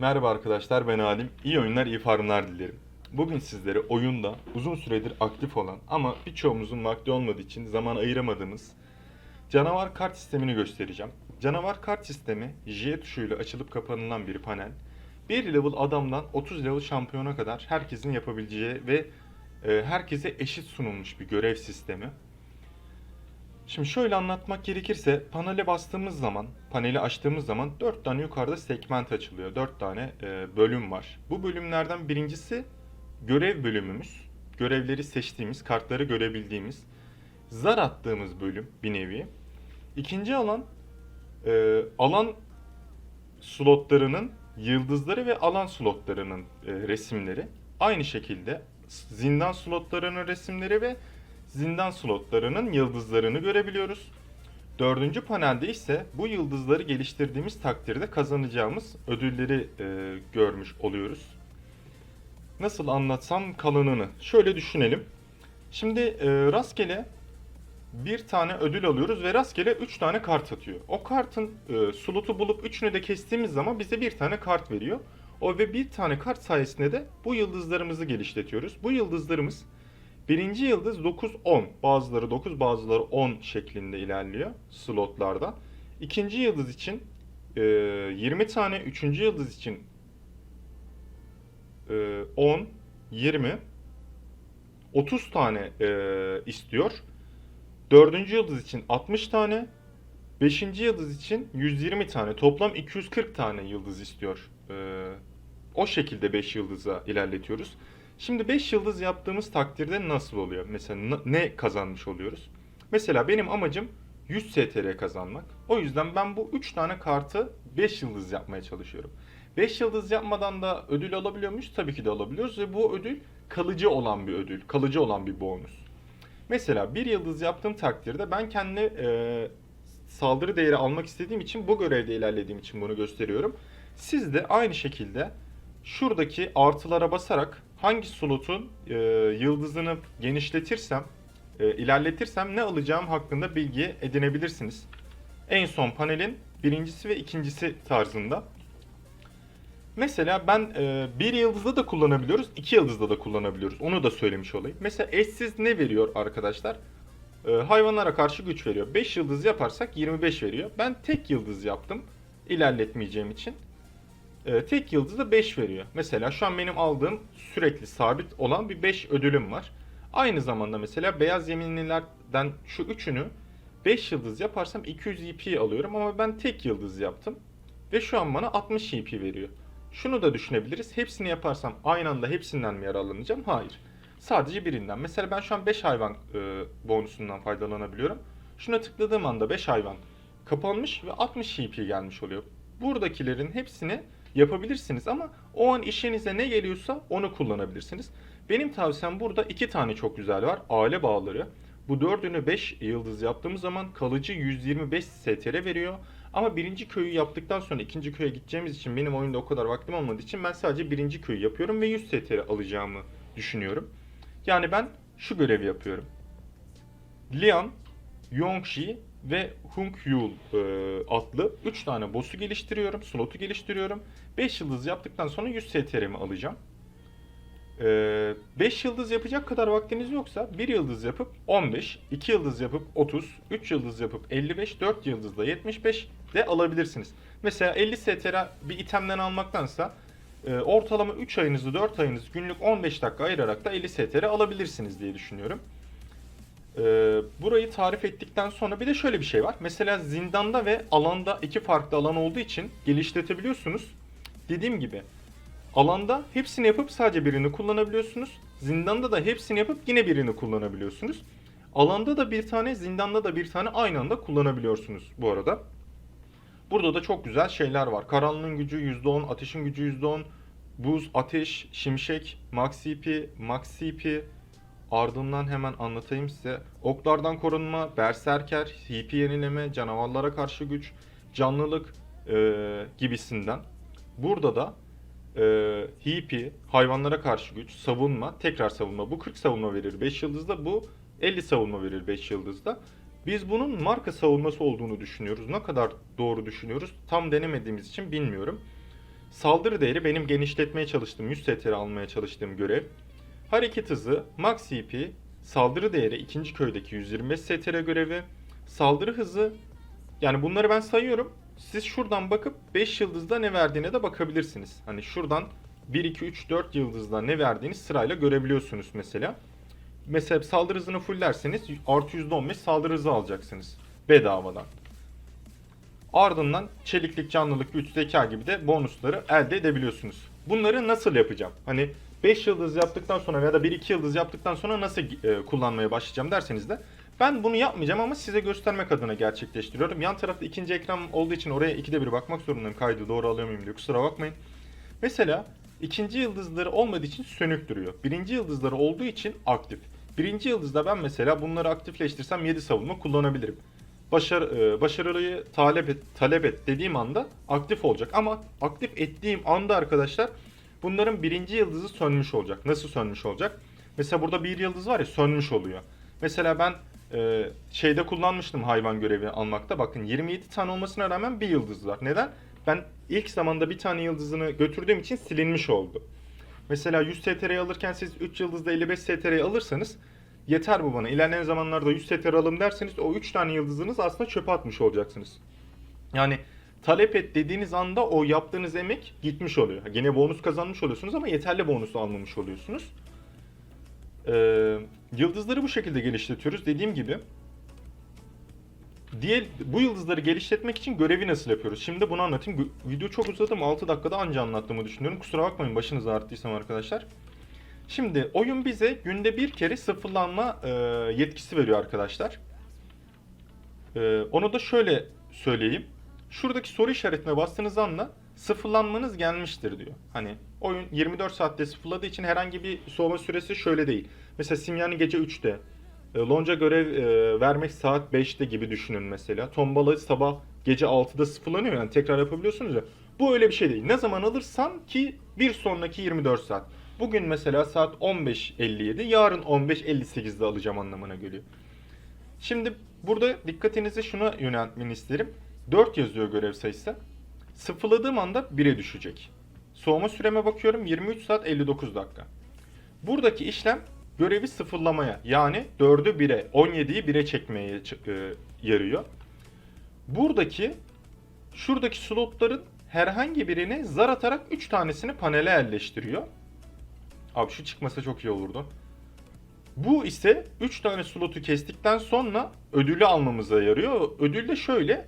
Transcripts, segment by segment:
Merhaba arkadaşlar ben Alim. İyi oyunlar, iyi farmlar dilerim. Bugün sizlere oyunda uzun süredir aktif olan ama birçoğumuzun vakti olmadığı için zaman ayıramadığımız canavar kart sistemini göstereceğim. Canavar kart sistemi J tuşuyla açılıp kapanılan bir panel. 1 level adamdan 30 level şampiyona kadar herkesin yapabileceği ve e, herkese eşit sunulmuş bir görev sistemi. Şimdi şöyle anlatmak gerekirse panele bastığımız zaman, paneli açtığımız zaman 4 tane yukarıda segment açılıyor. 4 tane e, bölüm var. Bu bölümlerden birincisi görev bölümümüz. Görevleri seçtiğimiz, kartları görebildiğimiz, zar attığımız bölüm bir nevi. İkinci alan e, alan slotlarının yıldızları ve alan slotlarının e, resimleri. Aynı şekilde zindan slotlarının resimleri ve zindan slotlarının yıldızlarını görebiliyoruz. Dördüncü panelde ise bu yıldızları geliştirdiğimiz takdirde kazanacağımız ödülleri e, görmüş oluyoruz. Nasıl anlatsam kalanını? Şöyle düşünelim. Şimdi e, rastgele bir tane ödül alıyoruz ve rastgele 3 tane kart atıyor. O kartın e, slotu bulup üçünü de kestiğimiz zaman bize bir tane kart veriyor. O ve bir tane kart sayesinde de bu yıldızlarımızı geliştiriyoruz. Bu yıldızlarımız birinci yıldız 9-10. Bazıları 9 bazıları 10 şeklinde ilerliyor slotlarda. İkinci yıldız için e, 20 tane, üçüncü yıldız için e, 10, 20, 30 tane e, istiyor. Dördüncü yıldız için 60 tane. Beşinci yıldız için 120 tane. Toplam 240 tane yıldız istiyor. Ee, o şekilde 5 yıldıza ilerletiyoruz. Şimdi 5 yıldız yaptığımız takdirde nasıl oluyor? Mesela ne kazanmış oluyoruz? Mesela benim amacım 100 STR kazanmak. O yüzden ben bu 3 tane kartı 5 yıldız yapmaya çalışıyorum. 5 yıldız yapmadan da ödül alabiliyor muyuz? Tabii ki de alabiliyoruz ve bu ödül kalıcı olan bir ödül, kalıcı olan bir bonus. Mesela bir yıldız yaptığım takdirde ben kendi e, saldırı değeri almak istediğim için bu görevde ilerlediğim için bunu gösteriyorum. Siz de aynı şekilde şuradaki artılara basarak hangi slotun e, yıldızını genişletirsem, e, ilerletirsem ne alacağım hakkında bilgi edinebilirsiniz. En son panelin birincisi ve ikincisi tarzında. Mesela ben e, bir yıldızda da kullanabiliyoruz, iki yıldızda da kullanabiliyoruz. Onu da söylemiş olayım. Mesela eşsiz ne veriyor arkadaşlar? E, hayvanlara karşı güç veriyor. 5 yıldız yaparsak 25 veriyor. Ben tek yıldız yaptım ilerletmeyeceğim için. E, tek yıldız da 5 veriyor. Mesela şu an benim aldığım sürekli sabit olan bir 5 ödülüm var. Aynı zamanda mesela beyaz yeminlilerden şu üçünü 5 yıldız yaparsam 200 EP alıyorum ama ben tek yıldız yaptım. Ve şu an bana 60 EP veriyor. Şunu da düşünebiliriz. Hepsini yaparsam aynı anda hepsinden mi yararlanacağım? Hayır. Sadece birinden. Mesela ben şu an 5 hayvan e, bonusundan faydalanabiliyorum. Şuna tıkladığım anda 5 hayvan kapanmış ve 60 EP gelmiş oluyor. Buradakilerin hepsini yapabilirsiniz ama o an işinize ne geliyorsa onu kullanabilirsiniz. Benim tavsiyem burada iki tane çok güzel var. Aile bağları. Bu dördünü 5 yıldız yaptığımız zaman kalıcı 125 STR veriyor. Ama birinci köyü yaptıktan sonra ikinci köye gideceğimiz için benim oyunda o kadar vaktim olmadığı için ben sadece birinci köyü yapıyorum ve 100 STR alacağımı düşünüyorum. Yani ben şu görevi yapıyorum. Lian, Yongxi ve Hung Yul e, adlı 3 tane boss'u geliştiriyorum, slotu geliştiriyorum. 5 yıldız yaptıktan sonra 100 STR'mi alacağım. 5 yıldız yapacak kadar vaktiniz yoksa 1 yıldız yapıp 15, 2 yıldız yapıp 30, 3 yıldız yapıp 55, 4 yıldızla 75 de alabilirsiniz. Mesela 50 STR bir itemden almaktansa e, ortalama 3 ayınızı 4 ayınızı günlük 15 dakika ayırarak da 50 STR alabilirsiniz diye düşünüyorum. E, burayı tarif ettikten sonra bir de şöyle bir şey var. Mesela zindanda ve alanda iki farklı alan olduğu için geliştirebiliyorsunuz. Dediğim gibi Alanda hepsini yapıp sadece birini kullanabiliyorsunuz. Zindanda da hepsini yapıp yine birini kullanabiliyorsunuz. Alanda da bir tane, zindanda da bir tane aynı anda kullanabiliyorsunuz bu arada. Burada da çok güzel şeyler var. Karanlığın gücü %10, ateşin gücü %10, buz, ateş, şimşek, max CP, max CP. Ardından hemen anlatayım size. Oklardan korunma, berserker, CP yenileme, canavarlara karşı güç, canlılık e, gibisinden. Burada da e, HP, hayvanlara karşı güç, savunma, tekrar savunma. Bu 40 savunma verir 5 yıldızda, bu 50 savunma verir 5 yıldızda. Biz bunun marka savunması olduğunu düşünüyoruz. Ne kadar doğru düşünüyoruz tam denemediğimiz için bilmiyorum. Saldırı değeri benim genişletmeye çalıştığım 100 STR almaya çalıştığım görev. Hareket hızı, max CP, saldırı değeri ikinci köydeki 125 STR görevi, saldırı hızı yani bunları ben sayıyorum. Siz şuradan bakıp 5 yıldızda ne verdiğine de bakabilirsiniz. Hani şuradan 1, 2, 3, 4 yıldızda ne verdiğini sırayla görebiliyorsunuz mesela. Mesela saldırı hızını fullerseniz artı %15 saldırı hızı alacaksınız. Bedavadan. Ardından çeliklik, canlılık, güç, zeka gibi de bonusları elde edebiliyorsunuz. Bunları nasıl yapacağım? Hani 5 yıldız yaptıktan sonra ya da 1-2 yıldız yaptıktan sonra nasıl e, kullanmaya başlayacağım derseniz de ben bunu yapmayacağım ama size göstermek adına gerçekleştiriyorum. Yan tarafta ikinci ekran olduğu için oraya ikide bir bakmak zorundayım kaydı doğru alıyor muyum diye kusura bakmayın. Mesela ikinci yıldızları olmadığı için sönük duruyor. Birinci yıldızları olduğu için aktif. Birinci yıldızda ben mesela bunları aktifleştirsem 7 savunma kullanabilirim. Başar, e, başarılıyı talep et, talep et dediğim anda aktif olacak. Ama aktif ettiğim anda arkadaşlar bunların birinci yıldızı sönmüş olacak. Nasıl sönmüş olacak? Mesela burada bir yıldız var ya sönmüş oluyor. Mesela ben e, şeyde kullanmıştım hayvan görevi almakta. Bakın 27 tane olmasına rağmen bir yıldız var. Neden? Ben ilk zamanda bir tane yıldızını götürdüğüm için silinmiş oldu. Mesela 100 STR'yi alırken siz 3 yıldızda 55 STR'yi alırsanız yeter bu bana. İlerleyen zamanlarda 100 STR alım derseniz o 3 tane yıldızınız aslında çöpe atmış olacaksınız. Yani talep et dediğiniz anda o yaptığınız emek gitmiş oluyor. Gene bonus kazanmış oluyorsunuz ama yeterli bonusu almamış oluyorsunuz. Ee, yıldızları bu şekilde geliştiriyoruz. Dediğim gibi Diğer bu yıldızları geliştirmek için görevi nasıl yapıyoruz? Şimdi bunu anlatayım. Video çok uzadı ama 6 dakikada anca anlattığımı düşünüyorum. Kusura bakmayın başınızı ağrıttıysam arkadaşlar. Şimdi oyun bize günde bir kere sıfırlanma e, yetkisi veriyor arkadaşlar. E, onu da şöyle söyleyeyim. Şuradaki soru işaretine bastığınız anda sıfırlanmanız gelmiştir diyor. Hani oyun 24 saatte sıfırladığı için herhangi bir soğuma süresi şöyle değil. Mesela Simyan'ı gece 3'te, e, Lonca görev e, vermek saat 5'te gibi düşünün mesela. Tombala sabah gece 6'da sıfırlanıyor yani tekrar yapabiliyorsunuz ya. Bu öyle bir şey değil. Ne zaman alırsan ki bir sonraki 24 saat. Bugün mesela saat 15.57, yarın 15.58'de alacağım anlamına geliyor. Şimdi burada dikkatinizi şuna yöneltmeni isterim. 4 yazıyor görev sayısı. Sıfırladığım anda 1'e düşecek. Soğuma süreme bakıyorum 23 saat 59 dakika. Buradaki işlem görevi sıfırlamaya yani 4'ü 1'e 17'yi 1'e çekmeye e, yarıyor. Buradaki şuradaki slotların herhangi birine zar atarak 3 tanesini panele yerleştiriyor. Abi şu çıkmasa çok iyi olurdu. Bu ise 3 tane slotu kestikten sonra ödülü almamıza yarıyor. Ödül de şöyle.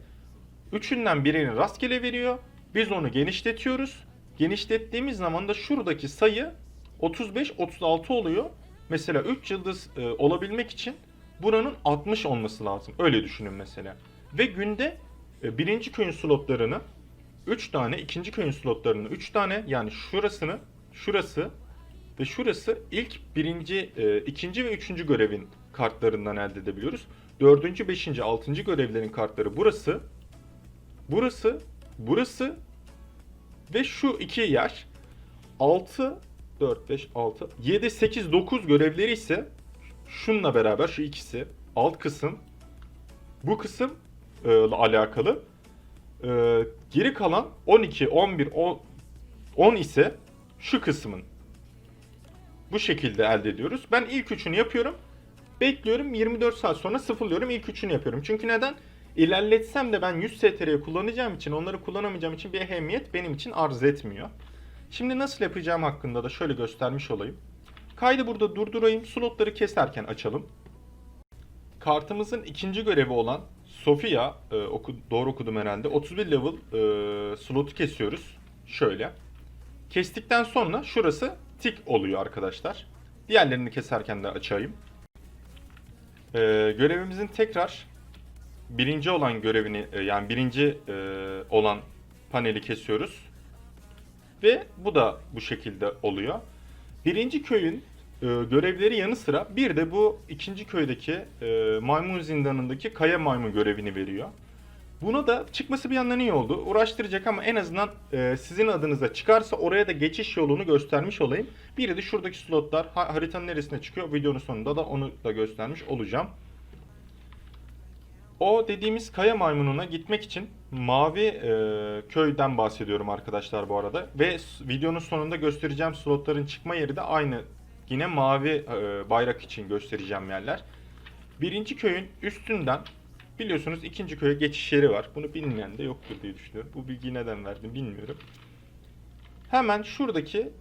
Üçünden birini rastgele veriyor. Biz onu genişletiyoruz. Genişlettiğimiz zaman da şuradaki sayı 35-36 oluyor. Mesela 3 yıldız e, olabilmek için buranın 60 olması lazım. Öyle düşünün mesela. Ve günde e, birinci köyün slotlarını 3 tane, ikinci köyün slotlarını 3 tane yani şurasını, şurası ve şurası ilk birinci, e, ikinci ve üçüncü görevin kartlarından elde edebiliyoruz. Dördüncü, beşinci, altıncı görevlerin kartları burası, burası, burası ve şu iki yer. 6, 4, 5, 6, 7, 8, 9 görevleri ise şununla beraber şu ikisi alt kısım bu kısım e, alakalı. E, geri kalan 12, 11, 10, 10 ise şu kısmın bu şekilde elde ediyoruz. Ben ilk üçünü yapıyorum. Bekliyorum 24 saat sonra sıfırlıyorum ilk üçünü yapıyorum. Çünkü neden? İlerletsem de ben 100 STR'yi kullanacağım için onları kullanamayacağım için bir ehemmiyet benim için arz etmiyor. Şimdi nasıl yapacağım hakkında da şöyle göstermiş olayım. Kaydı burada durdurayım. Slotları keserken açalım. Kartımızın ikinci görevi olan Sofia, e, oku, doğru okudum herhalde. 31 level e, slotu kesiyoruz. Şöyle. Kestikten sonra şurası tik oluyor arkadaşlar. Diğerlerini keserken de açayım. E, görevimizin tekrar birinci olan görevini e, yani birinci e, olan paneli kesiyoruz. Ve bu da bu şekilde oluyor. Birinci köyün e, görevleri yanı sıra bir de bu ikinci köydeki e, maymun zindanındaki kaya maymun görevini veriyor. Buna da çıkması bir yandan iyi oldu. Uğraştıracak ama en azından e, sizin adınıza çıkarsa oraya da geçiş yolunu göstermiş olayım. Biri de şuradaki slotlar ha, haritanın neresine çıkıyor videonun sonunda da onu da göstermiş olacağım. O dediğimiz kaya maymununa gitmek için mavi e, köyden bahsediyorum arkadaşlar bu arada. Ve videonun sonunda göstereceğim slotların çıkma yeri de aynı. Yine mavi e, bayrak için göstereceğim yerler. Birinci köyün üstünden biliyorsunuz ikinci köye geçiş yeri var. Bunu bilmeyen de yoktur diye düşünüyorum. Bu bilgiyi neden verdim bilmiyorum. Hemen şuradaki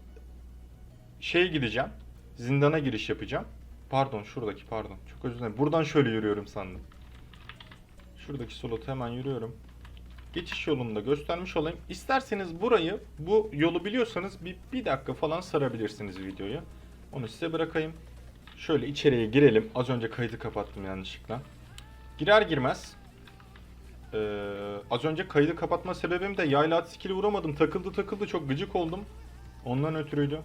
şeye gideceğim. Zindana giriş yapacağım. Pardon şuradaki pardon. Çok özür dilerim. Buradan şöyle yürüyorum sandım. Şuradaki slota hemen yürüyorum. Geçiş yolunu da göstermiş olayım. İsterseniz burayı, bu yolu biliyorsanız bir, bir dakika falan sarabilirsiniz videoyu. Onu size bırakayım. Şöyle içeriye girelim. Az önce kaydı kapattım yanlışlıkla. Girer girmez. Ee, az önce kaydı kapatma sebebim de yayla at skill'i vuramadım. Takıldı takıldı çok gıcık oldum. Ondan ötürüydü.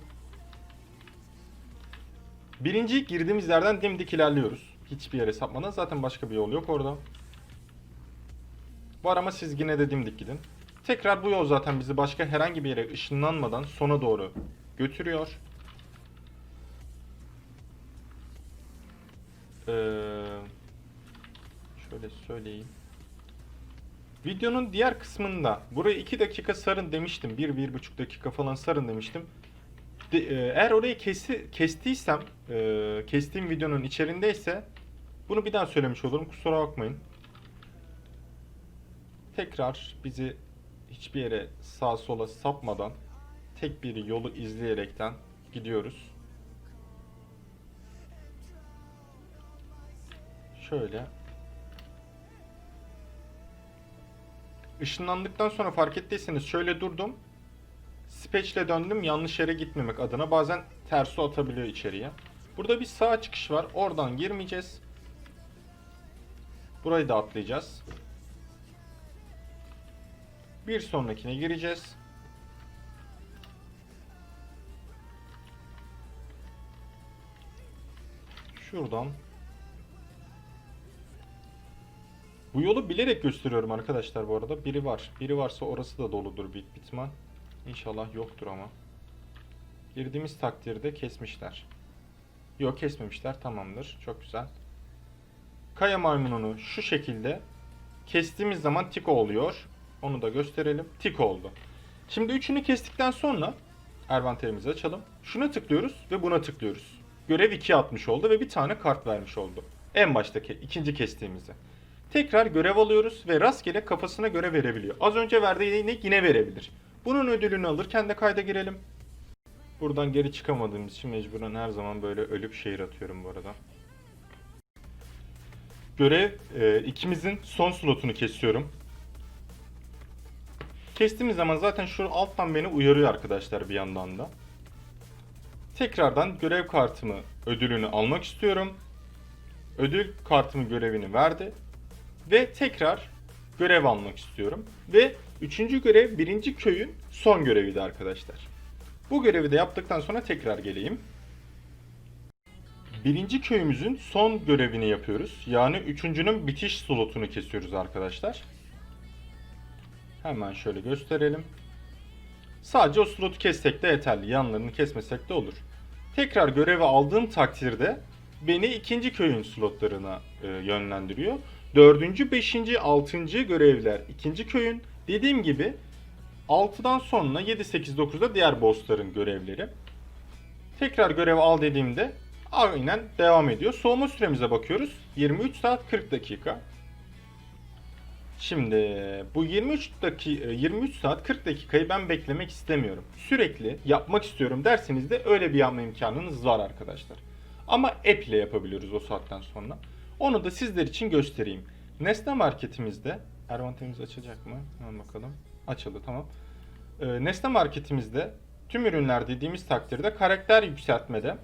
Birinci girdiğimiz yerden dimdik ilerliyoruz. Hiçbir yere sapmadan. Zaten başka bir yol yok orada. Var ama siz yine de dimdik gidin. Tekrar bu yol zaten bizi başka herhangi bir yere ışınlanmadan sona doğru götürüyor. Ee, şöyle söyleyeyim. Videonun diğer kısmında burayı 2 dakika sarın demiştim. 1-1,5 dakika falan sarın demiştim. De- e, eğer orayı kesi, kestiysem, e, kestiğim videonun içerisindeyse bunu bir daha söylemiş olurum. Kusura bakmayın. Tekrar bizi hiçbir yere sağa sola sapmadan tek bir yolu izleyerekten gidiyoruz. Şöyle. Işınlandıktan sonra fark ettiyseniz şöyle durdum. Space'le döndüm yanlış yere gitmemek adına. Bazen tersi atabiliyor içeriye. Burada bir sağ çıkış var. Oradan girmeyeceğiz. Burayı da atlayacağız. Bir sonrakine gireceğiz. Şuradan. Bu yolu bilerek gösteriyorum arkadaşlar bu arada. Biri var. Biri varsa orası da doludur büyük bir ihtimal. İnşallah yoktur ama. Girdiğimiz takdirde kesmişler. Yok kesmemişler. Tamamdır. Çok güzel. Kaya maymununu şu şekilde kestiğimiz zaman tik oluyor. Onu da gösterelim. Tik oldu. Şimdi üçünü kestikten sonra envanterimizi açalım. Şuna tıklıyoruz ve buna tıklıyoruz. Görev 2'ye atmış oldu ve bir tane kart vermiş oldu. En baştaki ikinci kestiğimizi. Tekrar görev alıyoruz ve rastgele kafasına göre verebiliyor. Az önce verdiğini yine verebilir. Bunun ödülünü alırken de kayda girelim. Buradan geri çıkamadığımız için mecburen her zaman böyle ölüp şehir atıyorum bu arada. Görev e, ikimizin son slotunu kesiyorum. Kestiğimiz zaman zaten şu alttan beni uyarıyor arkadaşlar bir yandan da. Tekrardan görev kartımı ödülünü almak istiyorum. Ödül kartımı görevini verdi. Ve tekrar görev almak istiyorum. Ve üçüncü görev birinci köyün son göreviydi arkadaşlar. Bu görevi de yaptıktan sonra tekrar geleyim. Birinci köyümüzün son görevini yapıyoruz. Yani üçüncünün bitiş slotunu kesiyoruz arkadaşlar. Hemen şöyle gösterelim. Sadece o slotu kessek de yeterli. Yanlarını kesmesek de olur. Tekrar görevi aldığım takdirde beni ikinci köyün slotlarına e, yönlendiriyor. Dördüncü, beşinci, altıncı görevler ikinci köyün. Dediğim gibi 6'dan sonra 7, 8, 9'da diğer bossların görevleri. Tekrar görev al dediğimde aynen devam ediyor. Soğuma süremize bakıyoruz. 23 saat 40 dakika. Şimdi bu 23 dakika 23 saat 40 dakikayı ben beklemek istemiyorum. Sürekli yapmak istiyorum derseniz de öyle bir yapma imkanınız var arkadaşlar. Ama app ile yapabiliyoruz o saatten sonra. Onu da sizler için göstereyim. Nesne marketimizde Ervantemiz açacak mı? Hemen bakalım. Açıldı tamam. Ee, Nesne marketimizde tüm ürünler dediğimiz takdirde karakter yükseltmede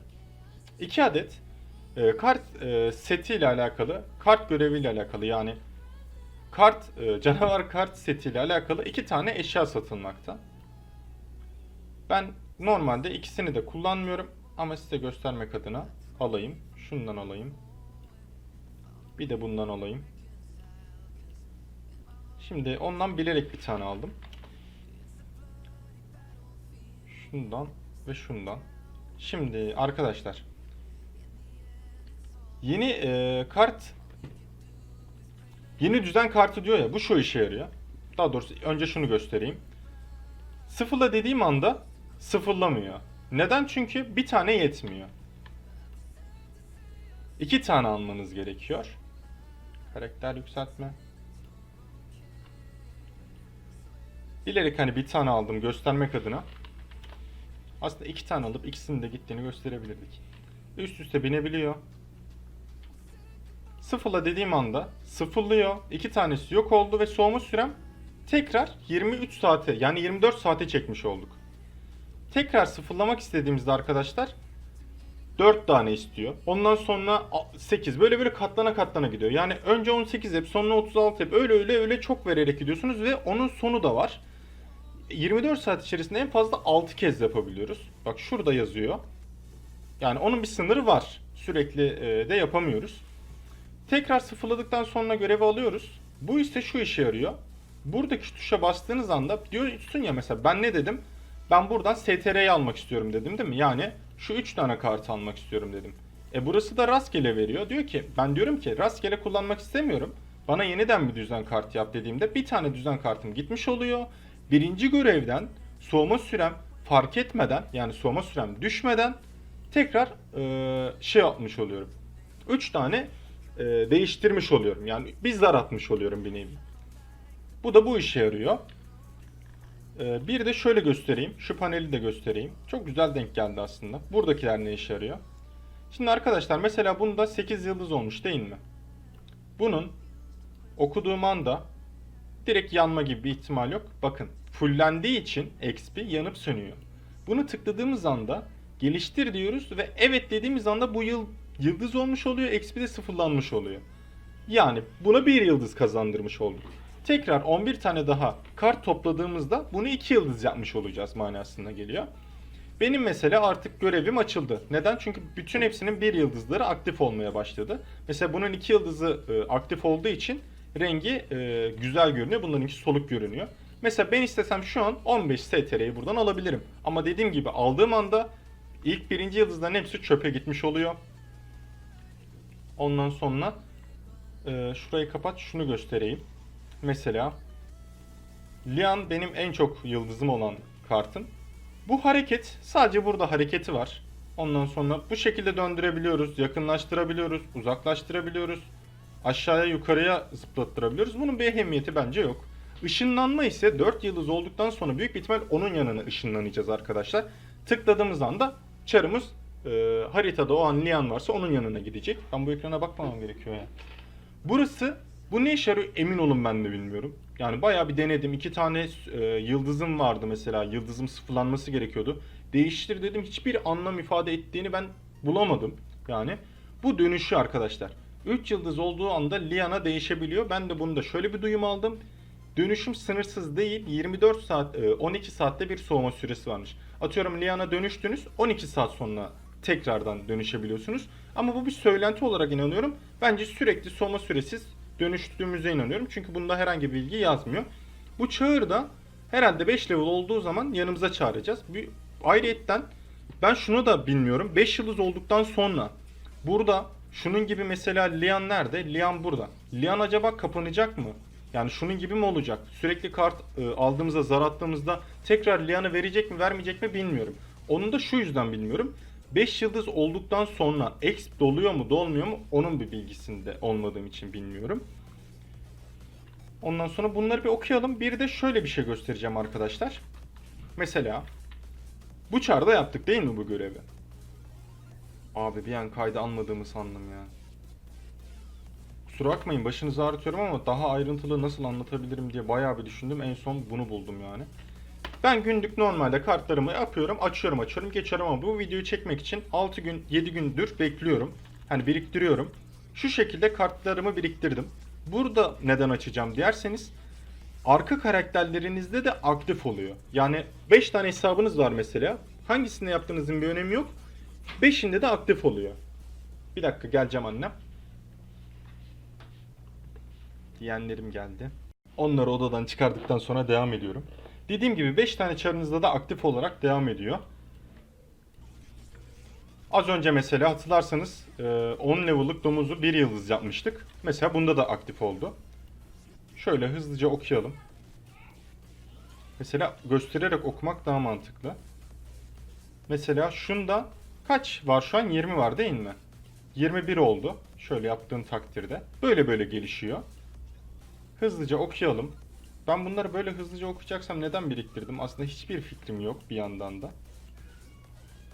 2 adet e, kart e, seti ile alakalı, kart göreviyle alakalı yani kart e, canavar kart seti ile alakalı iki tane eşya satılmakta. Ben normalde ikisini de kullanmıyorum ama size göstermek adına alayım. Şundan alayım. Bir de bundan alayım. Şimdi ondan bilerek bir tane aldım. Şundan ve şundan. Şimdi arkadaşlar yeni e, kart Yeni düzen kartı diyor ya bu şu işe yarıyor. Daha doğrusu önce şunu göstereyim. Sıfırla dediğim anda sıfırlamıyor. Neden? Çünkü bir tane yetmiyor. İki tane almanız gerekiyor. Karakter yükseltme. Bilerek hani bir tane aldım göstermek adına. Aslında iki tane alıp ikisinin de gittiğini gösterebilirdik. Üst üste binebiliyor. Sıfırla dediğim anda sıfırlıyor. İki tanesi yok oldu ve soğuma sürem tekrar 23 saate yani 24 saate çekmiş olduk. Tekrar sıfırlamak istediğimizde arkadaşlar 4 tane istiyor. Ondan sonra 8 böyle böyle katlana katlana gidiyor. Yani önce 18 hep sonra 36 hep öyle öyle öyle çok vererek gidiyorsunuz ve onun sonu da var. 24 saat içerisinde en fazla 6 kez yapabiliyoruz. Bak şurada yazıyor. Yani onun bir sınırı var. Sürekli e, de yapamıyoruz. Tekrar sıfırladıktan sonra görevi alıyoruz. Bu ise şu işe yarıyor. Buradaki tuşa bastığınız anda diyorsun ya mesela ben ne dedim? Ben buradan STR'yi almak istiyorum dedim değil mi? Yani şu 3 tane kart almak istiyorum dedim. E burası da rastgele veriyor. Diyor ki ben diyorum ki rastgele kullanmak istemiyorum. Bana yeniden bir düzen kart yap dediğimde bir tane düzen kartım gitmiş oluyor. Birinci görevden soğuma sürem fark etmeden yani soğuma sürem düşmeden tekrar e, şey atmış oluyorum. 3 tane e, değiştirmiş oluyorum. Yani bir zar atmış oluyorum bir nevi. Bu da bu işe yarıyor. E, bir de şöyle göstereyim. Şu paneli de göstereyim. Çok güzel denk geldi aslında. Buradakiler ne işe yarıyor? Şimdi arkadaşlar mesela bunda 8 yıldız olmuş değil mi? Bunun okuduğum anda direkt yanma gibi bir ihtimal yok. Bakın fullendiği için XP yanıp sönüyor. Bunu tıkladığımız anda geliştir diyoruz ve evet dediğimiz anda bu yıl yıldız olmuş oluyor. XP de sıfırlanmış oluyor. Yani buna bir yıldız kazandırmış olduk. Tekrar 11 tane daha kart topladığımızda bunu 2 yıldız yapmış olacağız manasına geliyor. Benim mesela artık görevim açıldı. Neden? Çünkü bütün hepsinin bir yıldızları aktif olmaya başladı. Mesela bunun iki yıldızı e, aktif olduğu için rengi e, güzel görünüyor. Bunlarınki soluk görünüyor. Mesela ben istesem şu an 15 STR'yi buradan alabilirim. Ama dediğim gibi aldığım anda ilk birinci yıldızların hepsi çöpe gitmiş oluyor. Ondan sonra e, şurayı kapat şunu göstereyim. Mesela Lian benim en çok yıldızım olan kartım. Bu hareket sadece burada hareketi var. Ondan sonra bu şekilde döndürebiliyoruz, yakınlaştırabiliyoruz, uzaklaştırabiliyoruz. Aşağıya yukarıya zıplattırabiliyoruz. Bunun bir ehemmiyeti bence yok. Işınlanma ise 4 yıldız olduktan sonra büyük bir ihtimal onun yanına ışınlanacağız arkadaşlar. Tıkladığımız anda çarımız e, haritada o an Lian varsa onun yanına gidecek. Ben bu ekrana bakmamam gerekiyor ya. Burası bu ne işe yarıyor emin olun ben de bilmiyorum. Yani bayağı bir denedim. İki tane e, yıldızım vardı mesela. Yıldızım sıfırlanması gerekiyordu. Değiştir dedim. Hiçbir anlam ifade ettiğini ben bulamadım. Yani bu dönüşü arkadaşlar. 3 yıldız olduğu anda Liana değişebiliyor. Ben de bunu da şöyle bir duyum aldım. Dönüşüm sınırsız değil. 24 saat, e, 12 saatte bir soğuma süresi varmış. Atıyorum Liana dönüştünüz. 12 saat sonra tekrardan dönüşebiliyorsunuz. Ama bu bir söylenti olarak inanıyorum. Bence sürekli soğuma süresiz dönüştüğümüze inanıyorum. Çünkü bunda herhangi bir bilgi yazmıyor. Bu çağrı da herhalde 5 level olduğu zaman yanımıza çağıracağız. Bir, ayrıyetten ben şunu da bilmiyorum. 5 yıldız olduktan sonra burada şunun gibi mesela Lian nerede? Lian burada. Lian acaba kapanacak mı? Yani şunun gibi mi olacak? Sürekli kart e, aldığımızda, zar attığımızda tekrar Lian'ı verecek mi, vermeyecek mi bilmiyorum. Onu da şu yüzden bilmiyorum. 5 yıldız olduktan sonra exp doluyor mu dolmuyor mu onun bir bilgisinde olmadığım için bilmiyorum. Ondan sonra bunları bir okuyalım. Bir de şöyle bir şey göstereceğim arkadaşlar. Mesela bu çarda yaptık değil mi bu görevi? Abi bir an kaydı almadığımı sandım ya. Kusura bakmayın başınızı ağrıtıyorum ama daha ayrıntılı nasıl anlatabilirim diye bayağı bir düşündüm. En son bunu buldum yani. Ben günlük normalde kartlarımı yapıyorum, açıyorum, açıyorum, geçiyorum ama bu videoyu çekmek için 6 gün, 7 gündür bekliyorum. Hani biriktiriyorum. Şu şekilde kartlarımı biriktirdim. Burada neden açacağım derseniz arka karakterlerinizde de aktif oluyor. Yani 5 tane hesabınız var mesela. Hangisinde yaptığınızın bir önemi yok. 5'inde de aktif oluyor. Bir dakika geleceğim annem. Yeğenlerim geldi. Onları odadan çıkardıktan sonra devam ediyorum. Dediğim gibi 5 tane çarınızda da aktif olarak devam ediyor. Az önce mesela hatırlarsanız e, 10 level'lık domuzu 1 yıldız yapmıştık. Mesela bunda da aktif oldu. Şöyle hızlıca okuyalım. Mesela göstererek okumak daha mantıklı. Mesela şunda kaç var şu an? 20 var değil mi? 21 oldu. Şöyle yaptığım takdirde. Böyle böyle gelişiyor. Hızlıca okuyalım. Ben bunları böyle hızlıca okuyacaksam neden biriktirdim? Aslında hiçbir fikrim yok bir yandan da.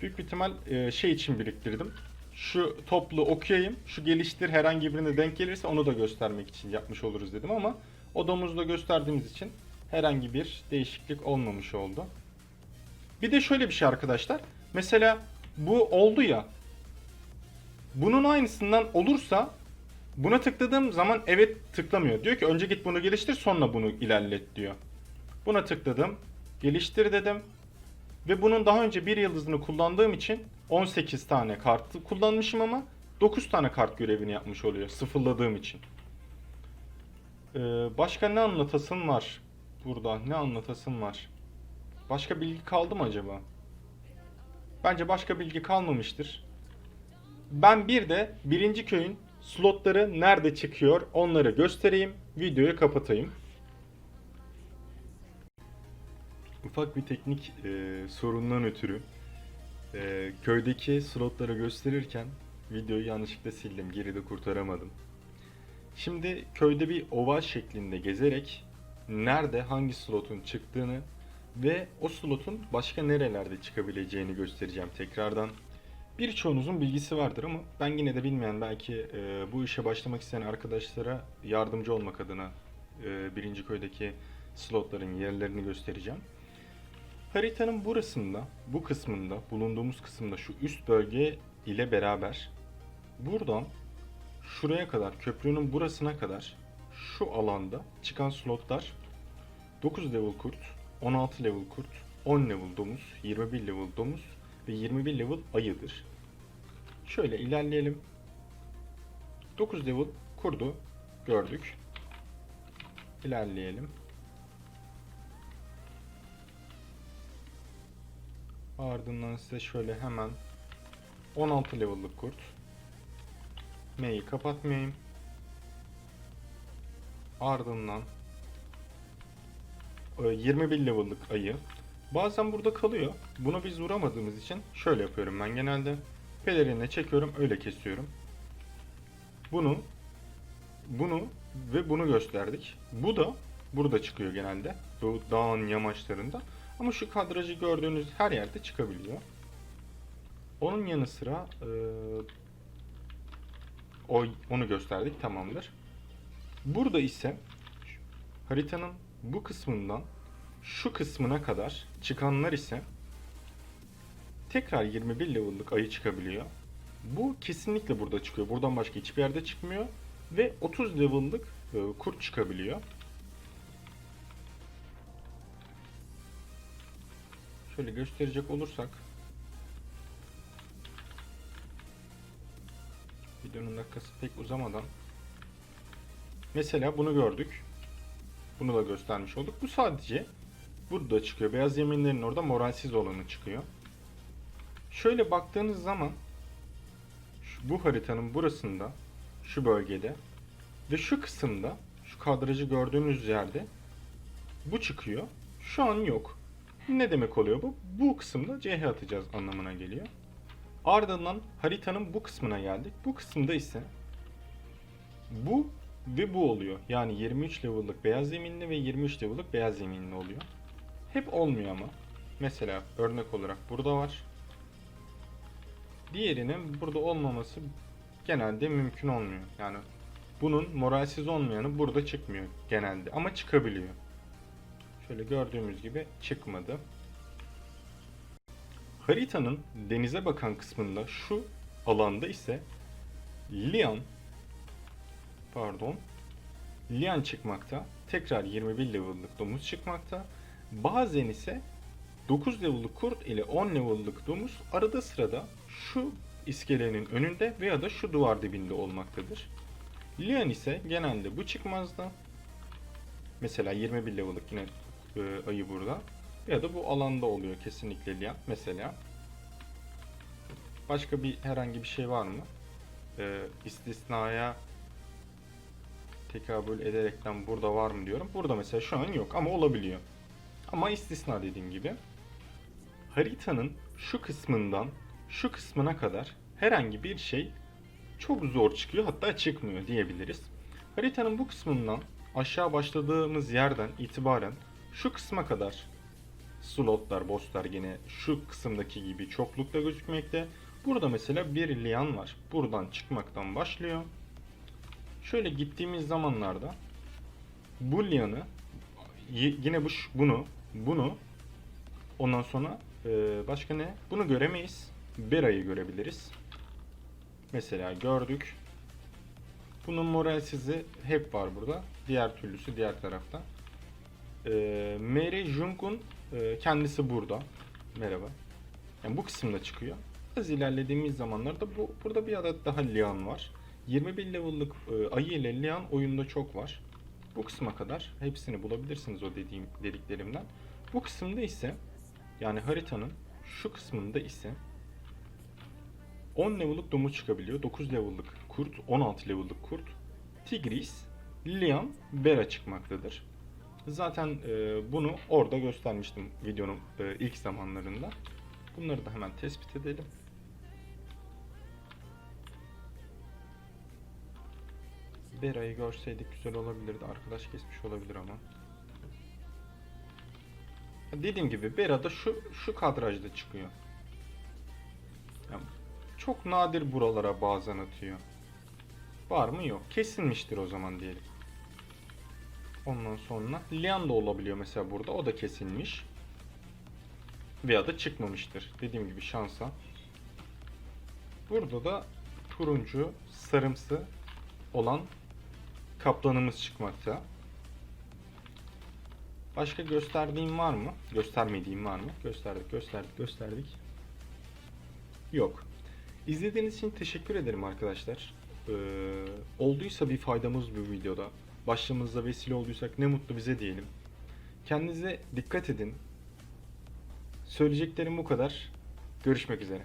Büyük bir ihtimal e, şey için biriktirdim. Şu toplu okuyayım, şu geliştir herhangi birine denk gelirse onu da göstermek için yapmış oluruz dedim ama o domuzda gösterdiğimiz için herhangi bir değişiklik olmamış oldu. Bir de şöyle bir şey arkadaşlar. Mesela bu oldu ya. Bunun aynısından olursa buna tıkladığım zaman evet tıklamıyor. Diyor ki önce git bunu geliştir sonra bunu ilerlet diyor. Buna tıkladım. Geliştir dedim. Ve bunun daha önce bir yıldızını kullandığım için 18 tane kartı kullanmışım ama 9 tane kart görevini yapmış oluyor sıfırladığım için. Ee, başka ne anlatasın var burada? Ne anlatasın var? Başka bilgi kaldı mı acaba? Bence başka bilgi kalmamıştır. Ben bir de birinci köyün slotları nerede çıkıyor onları göstereyim. Videoyu kapatayım. Ufak bir teknik e, sorundan ötürü e, köydeki slotları gösterirken videoyu yanlışlıkla sildim. Geride kurtaramadım. Şimdi köyde bir oval şeklinde gezerek nerede hangi slotun çıktığını ve o slotun başka nerelerde çıkabileceğini göstereceğim tekrardan. Birçoğunuzun bilgisi vardır ama ben yine de bilmeyen belki e, bu işe başlamak isteyen arkadaşlara yardımcı olmak adına e, birinci köydeki slotların yerlerini göstereceğim. Haritanın burasında, bu kısmında, bulunduğumuz kısımda şu üst bölge ile beraber buradan şuraya kadar, köprünün burasına kadar şu alanda çıkan slotlar 9 level kurt, 16 level kurt, 10 level domuz, 21 level domuz ve 21 level ayıdır. Şöyle ilerleyelim. 9 level kurdu gördük. İlerleyelim. Ardından size şöyle hemen 16 level'lık kurt. M'yi kapatmayayım. Ardından e, 21 level'lık ayı. Bazen burada kalıyor. Bunu biz vuramadığımız için şöyle yapıyorum ben genelde. Pelerinle çekiyorum öyle kesiyorum. Bunu bunu ve bunu gösterdik. Bu da burada çıkıyor genelde. Bu dağın yamaçlarında. Ama şu kadrajı gördüğünüz her yerde çıkabiliyor. Onun yanı sıra e, o, onu gösterdik tamamdır. Burada ise haritanın bu kısmından şu kısmına kadar çıkanlar ise tekrar 21 level'lık ayı çıkabiliyor. Bu kesinlikle burada çıkıyor. Buradan başka hiçbir yerde çıkmıyor. Ve 30 level'lık e, kurt çıkabiliyor. Şöyle gösterecek olursak videonun dakikası pek uzamadan mesela bunu gördük. Bunu da göstermiş olduk. Bu sadece burada çıkıyor. Beyaz yeminlerin orada moralsiz olanı çıkıyor. Şöyle baktığınız zaman şu, bu haritanın burasında şu bölgede ve şu kısımda şu kadrajı gördüğünüz yerde bu çıkıyor. Şu an yok. Ne demek oluyor bu? Bu kısımda CH atacağız anlamına geliyor. Ardından haritanın bu kısmına geldik. Bu kısımda ise bu ve bu oluyor. Yani 23 level'lık beyaz zeminli ve 23 level'lık beyaz zeminli oluyor. Hep olmuyor ama. Mesela örnek olarak burada var. Diğerinin burada olmaması genelde mümkün olmuyor. Yani bunun moralsiz olmayanı burada çıkmıyor genelde ama çıkabiliyor. Şöyle gördüğümüz gibi çıkmadı. Haritanın denize bakan kısmında şu alanda ise Lian pardon Lian çıkmakta. Tekrar 21 level'lık domuz çıkmakta. Bazen ise 9 level'lık kurt ile 10 level'lık domuz arada sırada şu iskelenin önünde veya da şu duvar dibinde olmaktadır. Lian ise genelde bu çıkmazda. Mesela 21 level'lık yine e, ayı burada. Ya da bu alanda oluyor kesinlikle Lian mesela. Başka bir herhangi bir şey var mı? E, istisnaya tekabül ederekten burada var mı diyorum. Burada mesela şu an yok ama olabiliyor. Ama istisna dediğim gibi. Haritanın şu kısmından şu kısmına kadar herhangi bir şey çok zor çıkıyor hatta çıkmıyor diyebiliriz. Haritanın bu kısmından aşağı başladığımız yerden itibaren şu kısma kadar slotlar, bosslar yine şu kısımdaki gibi çoklukla gözükmekte. Burada mesela bir lian var. Buradan çıkmaktan başlıyor. Şöyle gittiğimiz zamanlarda bu lianı yine bu bunu bunu ondan sonra e, başka ne? Bunu göremeyiz. Bera'yı görebiliriz. Mesela gördük. Bunun moralsizi hep var burada. Diğer türlüsü diğer tarafta. Ee, Mary Jung'un e, kendisi burada. Merhaba. Yani bu kısımda çıkıyor. Az ilerlediğimiz zamanlarda bu burada bir adet daha Lian var. 21 level'lık e, ayı ile Lian oyunda çok var. Bu kısma kadar hepsini bulabilirsiniz o dediğim dediklerimden. Bu kısımda ise yani haritanın şu kısmında ise 10 level'lık domuz çıkabiliyor. 9 level'lık kurt, 16 level'lık kurt, Tigris, Lian, Bera çıkmaktadır. Zaten e, bunu orada göstermiştim videonun e, ilk zamanlarında. Bunları da hemen tespit edelim. Bera'yı görseydik güzel olabilirdi. Arkadaş kesmiş olabilir ama. Dediğim gibi Bera da şu şu kadrajda çıkıyor. Yani çok nadir buralara bazen atıyor. Var mı yok. Kesilmiştir o zaman diyelim. Ondan sonra Lian da olabiliyor mesela burada. O da kesilmiş. Veya da çıkmamıştır. Dediğim gibi şansa. Burada da turuncu, sarımsı olan kaplanımız çıkmakta. Başka gösterdiğim var mı? Göstermediğim var mı? Gösterdik, gösterdik, gösterdik. Yok. İzlediğiniz için teşekkür ederim arkadaşlar. Ee, olduysa bir faydamız bu videoda. Başlamamıza vesile olduysak ne mutlu bize diyelim. Kendinize dikkat edin. Söyleyeceklerim bu kadar. Görüşmek üzere.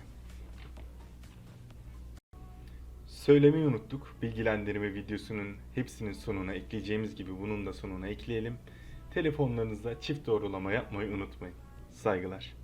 Söylemeyi unuttuk. Bilgilendirme videosunun hepsinin sonuna ekleyeceğimiz gibi bunun da sonuna ekleyelim. Telefonlarınızda çift doğrulama yapmayı unutmayın. Saygılar.